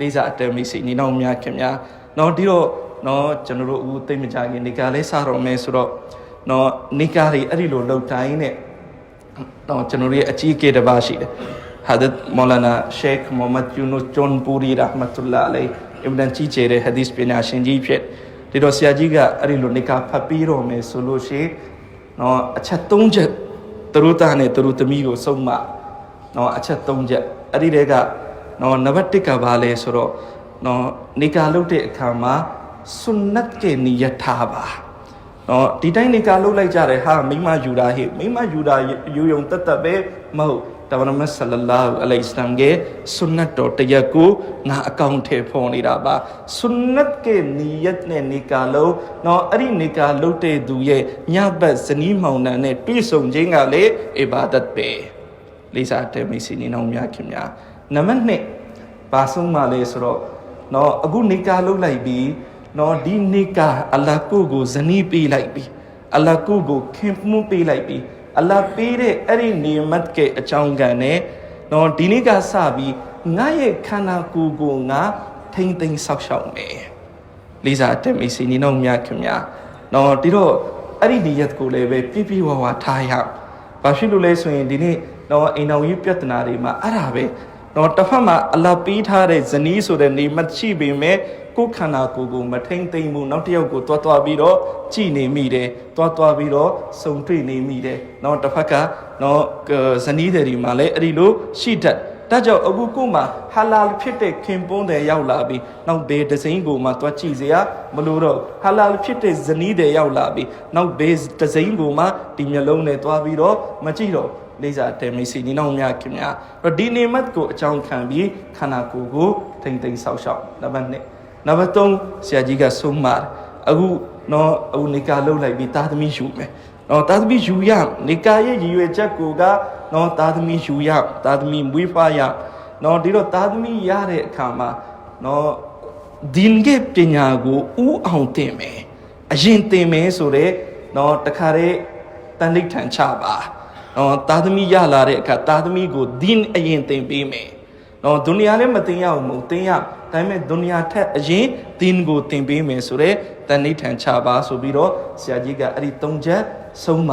လေးစားအတဲမိတ်ဆွေညီနောင်များခင်များเนาะဒီတော့เนาะကျွန်တော်တို့အခုသိမကြခင်နေကာလေးစတော့မယ်ဆိုတော့เนาะနေကာတွေအဲ့ဒီလိုလှုပ်တိုင်းနဲ့เนาะကျွန်တော်တို့ရဲ့အကြီးအကဲတစ်ပါးရှိတယ်ဟာဒတ်မောလာနာရှေခ်မိုဟမ္မဒ်ယူနုဂျွန်ပူရီရာဟ်မတ်တူလာအလိုင်အင်ဒန်ကြီးကျဲတဲ့ဟာဒီစ်ပညာရှင်ကြီးဖြစ်ဒီတော့ဆရာကြီးကအဲ့ဒီလိုနေကာဖတ်ပြီးတော့မယ်ဆိုလို့ရှိရင်เนาะအချက်၃ချက်သူတို့သားနဲ့သူတို့သမီးကိုဆုံးမ နော်အချက်၃ချက်အဲ့ဒီတဲက နော်နံပါတ်1ကဘာလဲဆိုတော့နော်နေကာလုပ်တဲ့အခါမှာဆွန်နတ်ကေနီယထာပါနော်ဒီတိုင်းနေကာလုပ်လိုက်ကြတယ်ဟာမိမယူတာဟိမိမယူတာယူယုံတတ်တတ်ပဲမဟုတ်တမန်မဆလလာဟူအလိုင်စလမ်ရဲ့ဆွန်နတ်တော်တရက်ကိုငါအကောင့်ထဲဖော်နေတာပါဆွန်နတ်ကေနီယတ်နဲ့နေကာလုံးနော်အဲ့ဒီနေကာလုပ်တဲ့သူရဲ့ညဘက်ဇနီးမောင်နှံနဲ့တွေ့ဆုံခြင်းကလေအီဘာဒတ်ပဲလေးစားတဲ့မိတ်ဆွေနေနောင်များခင်များ နံပါတ်1ဘာဆုံးမလဲဆိုတော့เนาะအခုနေကာလုတ်လိုက်ပြီးเนาะဒီနေကာအလ္လာဟ်ကိုကိုဇနီးပေးလိုက်ပြီးအလ္လာဟ်ကိုကိုခင်မှုပေးလိုက်ပြီးအလ္လာဟ်ပေးတဲ့အဲ့ဒီနေမတ်केအကြောင်းကံနဲ့เนาะဒီနေ့ကစပြီးငါရဲ့ခန္ဓာကိုယ်ကိုငါထိမ့်သိမ်းဆောက်ရှောက်မယ်လေးစားတဲ့မိတ်ဆွေနေနောင်များခင်များเนาะဒီတော့အဲ့ဒီနေရက်ကိုလည်းပဲပြည့်ပြည့်ဝဝထားရအောင် ။ဘာဖြစ်လို့လဲဆိုရင်ဒီနေ့တော့အိမ်တော်ကြီးပြဿနာတွေမှာအဲ့ဒါပဲ။ တော့တစ်ဖက်မှာအလ္လာဟ်ပေးထားတဲ့ဇနီးဆိုတဲ့နေမရှိပေမဲ့ကိုယ်ခန္ဓာကိုယ်ကိုမထိမ့်သိမ့်မှုနောက်တစ်ယောက်ကိုတွားတွားပြီးတော့ကြည်နေမိတယ်။တွားတွားပြီးတော့စုံတွေ့နေမိတယ်။တော့တစ်ဖက်ကတော့ဇနီးတွေမှာလည်းအဲ့ဒီလိုရှိတတ်ဒါကြောင့်အခုကိုမှဟာလာဖြစ်တဲ့ခင်ပွန်းတွေရောက်လာပြီးနောက်ဘေးဒဇိန်ကိုမှတွားကြည့်စရာမလိုတော့ဟာလာဖြစ်တဲ့ဇနီးတွေရောက်လာပြီးနောက်ဘေးဒဇိန်ကိုမှဒီမျက်လုံးနဲ့တွားပြီးတော့မကြည့်တော့ လေးစားတယ်မိတ်ဆွေညီနောင်များခင်များအဲ့တော့ဒီနေမတ်ကိုအကြောင်းခံပြီးခန္ဓာကိုယ်ကိုထိမ့်သိမ်းဆောက်ရှောက်နံပါတ်1နံပါတ်3ဆရာကြီးကဆုံးမတယ်အခုတော့အခုနေကာလှုပ်လိုက်ပြီးသားသမီးယူမယ်နော်သားသမီးယူရနေကာရဲ့ရည်ရွယ်ချက်ကိုကနော်သားသမီးယူရသားသမီးမွေးဖွားရနော်ဒီတော့သားသမီးရတဲ့အခါမှာနော်ဒီငယ်ပညာကိုဥအောင်တင်မယ်အရင်တင်မယ်ဆိုတော့နော်တခါတည်းတန်ဋိဌာန်ချပါ နော်သားသမီးရလာတဲ့အခါသားသမီးကိုဒီနအရင်တင်ပေးမယ်နော်ဒုနီယာလည်းမတင်ရအောင်မဟုတ်တင်ရဒါပေမဲ့ဒုနီယာထက်အရင်ဒင်းကိုတင်ပေးမယ်ဆိုတော့တန်ဋိဌာန်ချပါဆိုပြီးတော့ဆရာကြီးကအဲ့ဒီ၃ချက်ဆုံးမ